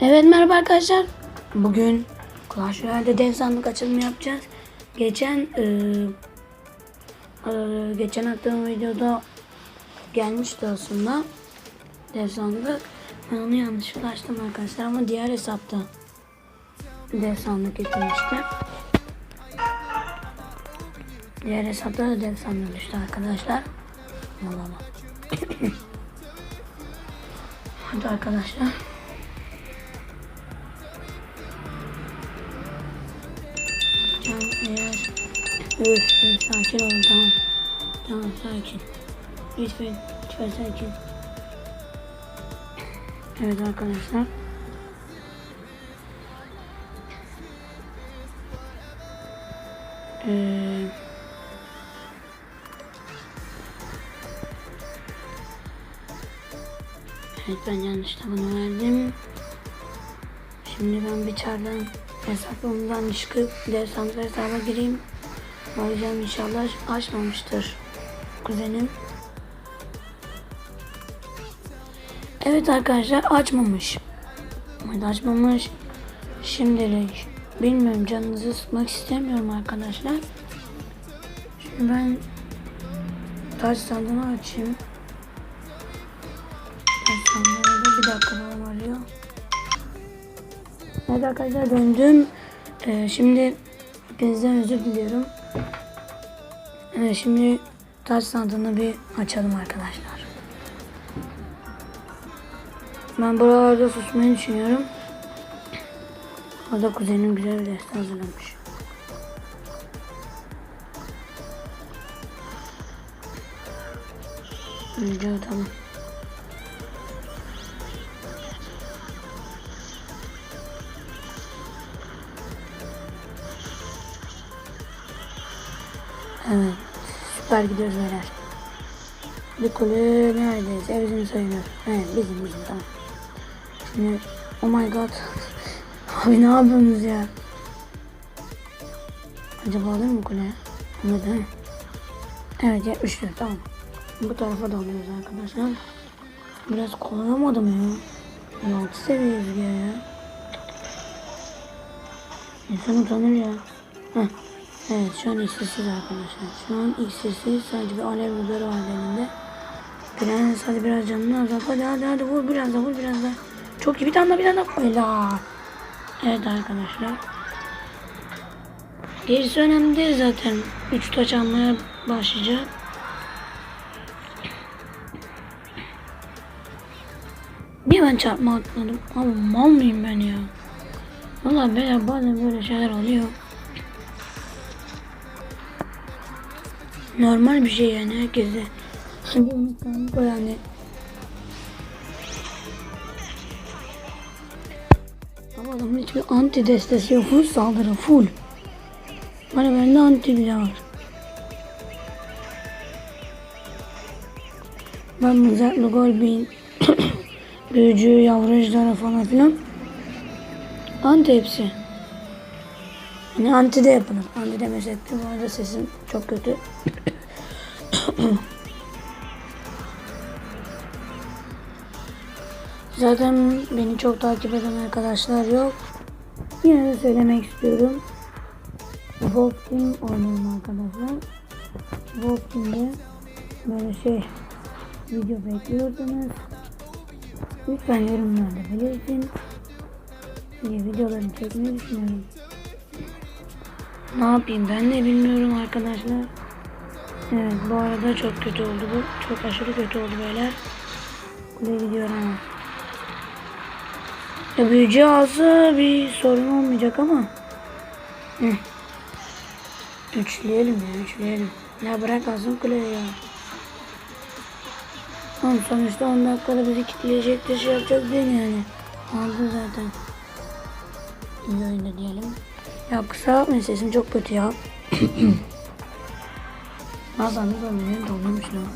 Evet merhaba arkadaşlar. Bugün Clash Royale'de dev sandık açılımı yapacağız. Geçen eee, eee, geçen attığım videoda gelmişti aslında dev sandık. Ben onu yanlışlıkla açtım arkadaşlar ama diğer hesapta dev sandık getirmişti. Diğer hesapta da dev sandık düştü arkadaşlar. Vallahi. Hadi arkadaşlar. Eğer... Üf, üf, sakin olun tamam. Tamam sakin. Lütfen, lütfen sakin. Evet arkadaşlar. Ee, evet ben yanlış bunu verdim. Şimdi ben bir çardan hesabımdan çıkıp dersant hesaba gireyim. Bakacağım inşallah açmamıştır kuzenim. Evet arkadaşlar açmamış. Açmamış. Şimdilik bilmiyorum canınızı sıkmak istemiyorum arkadaşlar. Şimdi ben taş sandığını açayım. Taş sandığında bir dakika arıyor. Evet arkadaşlar döndüm. Ee, şimdi hepinizden özür diliyorum. Evet, şimdi taş sandığını bir açalım arkadaşlar. Ben buralarda susmayı düşünüyorum. Orada kuzenim güzel bir deste hazırlamış. Video tamam. Süper gidiyoruz beyler. Bir kule neredeyiz? E bizim sayılır. Evet bizim bizim tamam. Şimdi oh my god. Abi ne yapıyorsunuz ya? Acaba alır mı kule? Anladı he? Evet 74 tamam. Bu tarafa da alıyoruz arkadaşlar. Biraz kullanamadım ya. 6 seviyeyiz ya ya. İnsan utanır ya. Heh. Evet şu an iksitsiz arkadaşlar. Şu an iksitsiz. Sadece bir alev rüzgarı var elinde. Prens hadi biraz canını azalt. Hadi hadi hadi vur biraz da vur biraz da. Çok iyi bir tane daha bir tane daha. Helal. Evet arkadaşlar. Gerisi önemli değil zaten. 3 taç almaya başlayacak. Niye ben çarpma atmadım? Abi mal mıyım ben ya? Valla böyle bazen böyle şeyler oluyor. Normal bir şey yani herkese. Şimdi unutkanlık o yani. Ama adamın hiçbir anti destesi yok. Full saldırı full. Hani bende anti bile var. Ben mızraklı gol bin büyücü yavru falan filan. Anti hepsi. Yani anti de yapılır. Anti de bu arada sesim çok kötü. Zaten beni çok takip eden arkadaşlar yok. Yine de söylemek istiyorum. Wolf Team oynuyorum arkadaşlar. Wolf Team'de böyle şey video bekliyordunuz. Lütfen yorumlarda belirtin. Diye videolarını çekmeyi düşünüyorum. Ne yapayım ben de bilmiyorum arkadaşlar. Evet bu arada çok kötü oldu bu. Çok aşırı kötü oldu beyler. Kule gidiyor ama. Ya büyücü alsa bir sorun olmayacak ama. Üçleyelim ya üçleyelim. Ya bırak alsın kuleyi ya. Oğlum sonuçta 10 dakikada bizi kitleyecektir şey yapacak değil yani. Aldı zaten. İyi oyunda diyelim. Ya kusura bakmayın sesim çok kötü ya. Nazan da beni doldurmuş lan.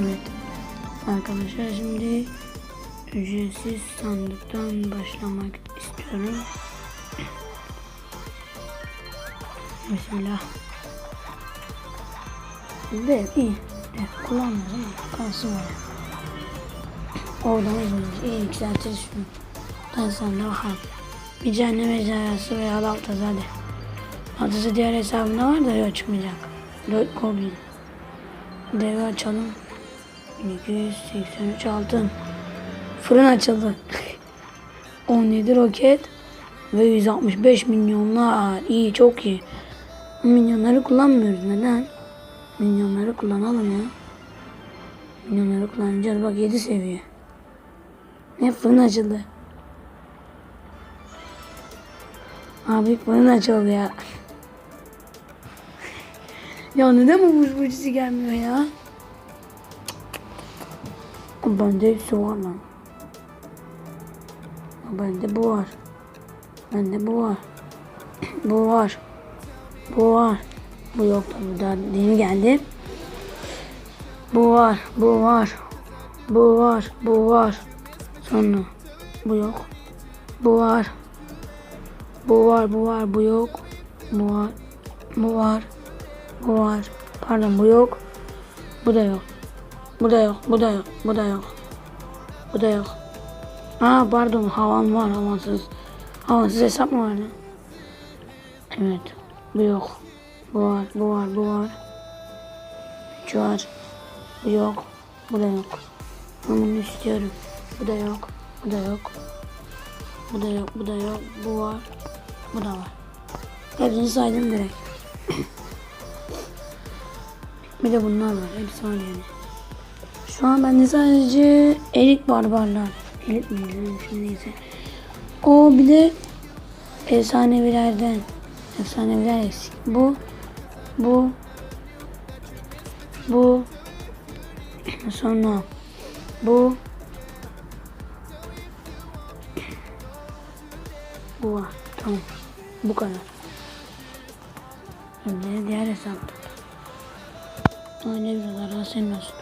Evet. Arkadaşlar şimdi ücretsiz sandıktan başlamak istiyorum. Bismillah. Ve iyi. Evet, kullanmıyorum kalsın öyle. Oradan izleyiz. İyi yükseltiriz şunu. Ben sana bakalım. Bir cehennem ejderhası veya Laftaz hadi. Adısı diğer hesabında var da yok çıkmayacak. 4 goblin. Devi açalım. 1283 altın. Fırın açıldı. 17 roket ve 165 milyonlar. İyi çok iyi. Milyonları kullanmıyoruz. Neden? Milyonları kullanalım ya. Milyonları kullanacağız. Bak 7 seviye. Ne fırın açıldı. Abi fırın açıldı ya. ya neden bu buz bucusu gelmiyor ya? Bende hepsi var lan. Bende bu var. Bende bu var. bu var. Bu var. Bu yok tabii daha yeni geldi. Bu var. Bu var. Bu var. Bu var. Sonra bu yok. Bu var. Bu var. Bu var. Bu yok. Bu var. Bu var. Bu var. Pardon bu yok. Bu da yok. Bu da yok. Bu da yok. Bu da yok. Bu da yok. Aa pardon havan var havansız. Havansız hesap mı vardı? Evet. Bu yok. Bu var. Bu var. Bu var. Şu var. Bu yok. Bu da yok. Ben bunu istiyorum. Bu da yok. Bu da yok. Bu da yok. Bu da yok. Bu var. Bu da var. Hepsini saydım direkt. Bir de bunlar var. Hepsi var yani. Şu an bende sadece elit barbarlar. Elit mi? Neyse. O bir de efsanevilerden. Efsaneviler eksik. Bu. Bu. Bu. Sonra bu. Bu var. Tamam. Bu kadar. Şimdi diğer hesapta. Öyle videolar senin olsun.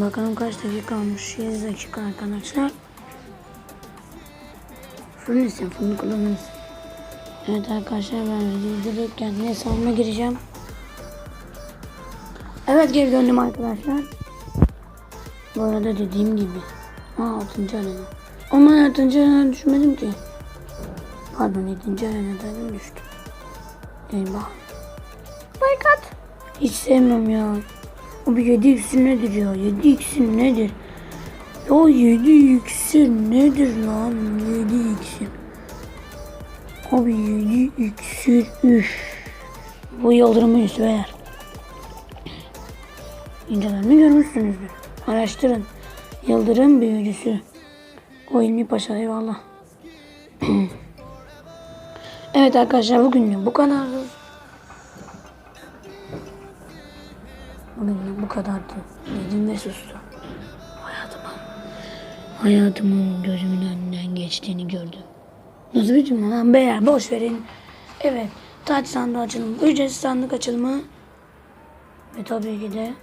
Bakalım kaç dakika kalmış. 7 dakika arkadaşlar. Fırın isim, fırını kullanırız. Evet arkadaşlar ben videoyu izlerken hesabıma gireceğim. Evet geri döndüm arkadaşlar. Bu arada dediğim gibi. Aa 6. arena. Ama ben 6. arena düşmedim ki. Pardon 7. arenadaydım düştüm. Eyvah. Baykat. Hiç sevmiyorum ya. O bir 7 iksir nedir ya? 7 iksir nedir? Ya 7 iksir nedir lan? 7 iksir. Abi 7 iksir üf. Bu yıldırımı yüzüver. İncelerini görmüşsünüzdür. Araştırın. Yıldırım büyücüsü. O İlmi Paşa eyvallah. evet arkadaşlar bugün bu kadar. Bugün bu kadardı. Dedim ve sustum. Hayatımın, hayatımın gözümün önünden geçtiğini gördüm. Nasıl bir cümle lan beyler boş verin. Evet taç sandığı açılımı, ücretsiz sandık açılımı. Ve tabii ki de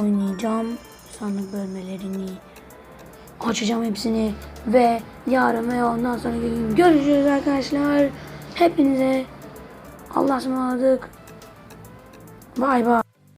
oynayacağım sandık bölmelerini. Açacağım hepsini ve yarın ve ondan sonra gün görüşürüz arkadaşlar. Hepinize Allah'a ısmarladık. Bay bay.